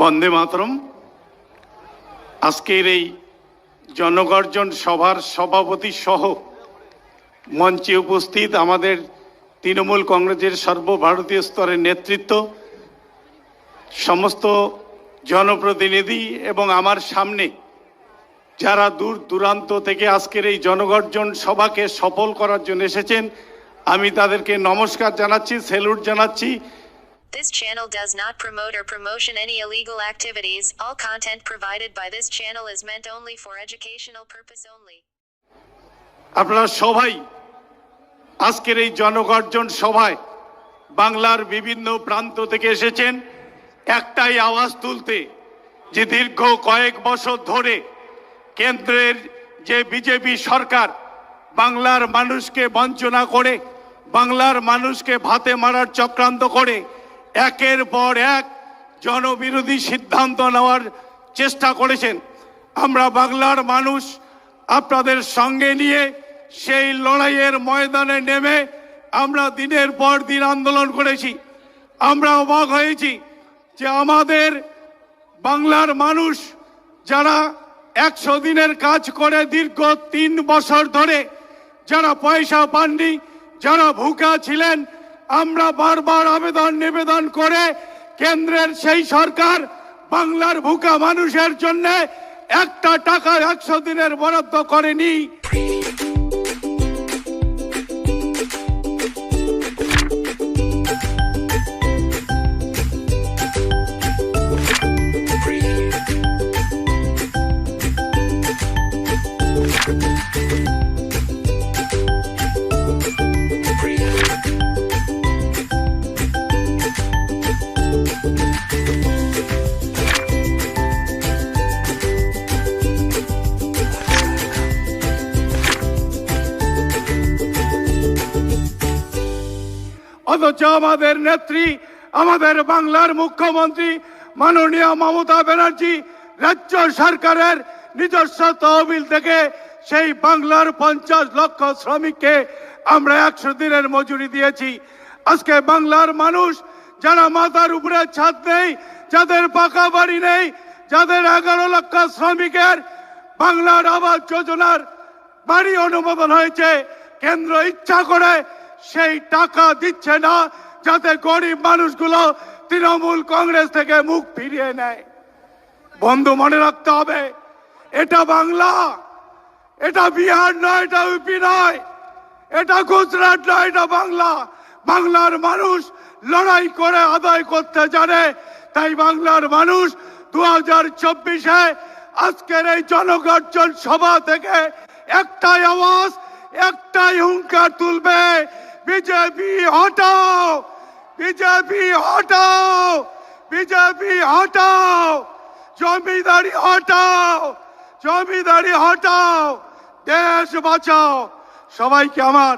বন্দে মাতরম। আজকের এই জনগর্জন সভার সভাপতি সহ মঞ্চে উপস্থিত আমাদের তৃণমূল কংগ্রেসের সর্বভারতীয় স্তরের নেতৃত্ব, সমস্ত জনপ্রতিনিধি এবং আমার সামনে যারা দূর দূরান্ত থেকে আজকের এই জনগর্জন সভাকে সফল করার জন্য এসেছেন, আমি তাদেরকে নমস্কার জানাচ্ছি, সেলুট জানাচ্ছি। This channel does not promote or promotion any illegal activities. All content provided by this channel is meant only for educational purpose only. আপনারা সবাই আজকের এই জনগর্জন সভায় বাংলার বিভিন্ন প্রান্ত থেকে এসেছেন একটাই আওয়াজ তুলতে যে দীর্ঘ কয়েক বছর ধরে কেন্দ্রের যে বিজেপি সরকার বাংলার মানুষকে বঞ্চনা করে বাংলার মানুষকে ভাতে মারার চক্রান্ত করে একের পর এক জনবিরোধী সিদ্ধান্ত নেওয়ার চেষ্টা করেছেন। আমরা বাংলার মানুষ, আপনাদের সঙ্গে নিয়ে সেই লড়াইয়ের ময়দানে নেমে আমরা দিনের পর দিন আন্দোলন করেছি। আমরা অবাক হয়েছি যে আমাদের বাংলার মানুষ যারা একশো দিনের কাজ করে দীর্ঘ তিন বছর ধরে, যারা পয়সা পাননি, যারা ভুকা ছিলেন আমরা বারবার আবেদন নিবেদন করে কেন্দ্রের সেই সরকার বাংলার ভুকা মানুষের জন্য একটা টাকা একশো দিনের বরাদ্দ করেনি। অথচ আমাদের নেত্রী, আমাদের বাংলার মুখ্যমন্ত্রী মাননীয় মমতা ব্যানার্জি, রাজ্য সরকারের নিজস্ব তহবিল থেকে সেই বাংলার পঞ্চাশ লক্ষ শ্রমিককে আমরা একশো দিনের মজুরি দিয়েছি। আজকে বাংলার মানুষ যারা মাথার উপরে ছাদ নেই, যাদের পাকা বাড়ি নেই, যাদের এগারো লক্ষ শ্রমিকের বাংলার আবাস যোজনার বাড়ি অনুমোদন হয়েছে, কেন্দ্র ইচ্ছা করে সেই টাকা দিচ্ছে না যাতে গরিব মানুষগুলো তৃণমূল কংগ্রেস থেকে মুখ ফিরিয়ে নেয়। বন্ধু, মনে রাখতে হবে, এটা বাংলা, এটা বিহার নয়, এটা ইউপি নয়, এটা গুজরাট নয়, এটা বাংলা। বাংলার মানুষ লড়াই করে আদায় করতে জানে, তাই বাংলার মানুষ দু হাজার চব্বিশে আজকের এই জনগর্জন সভা থেকে একটাই আওয়াজ, একটাই হুঙ্কার তুলবে। বিজেপি হটাও! বিজেপি হটাও! বিজেপি হটাও! জমিদারি হটাও! জমিদারি হটাও! দেশ বাঁচাও! সবাইকে আমার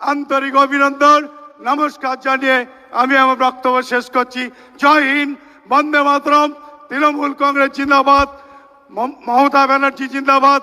আন্তরিক অভিনন্দন, নমস্কার জানিয়ে আমি আমার বক্তব্য শেষ করছি। জয় হিন্দ, বন্দে মাতরম, তৃণমূল কংগ্রেস জিন্দাবাদ, মম- মমতা ব্যানার্জি জিন্দাবাদ।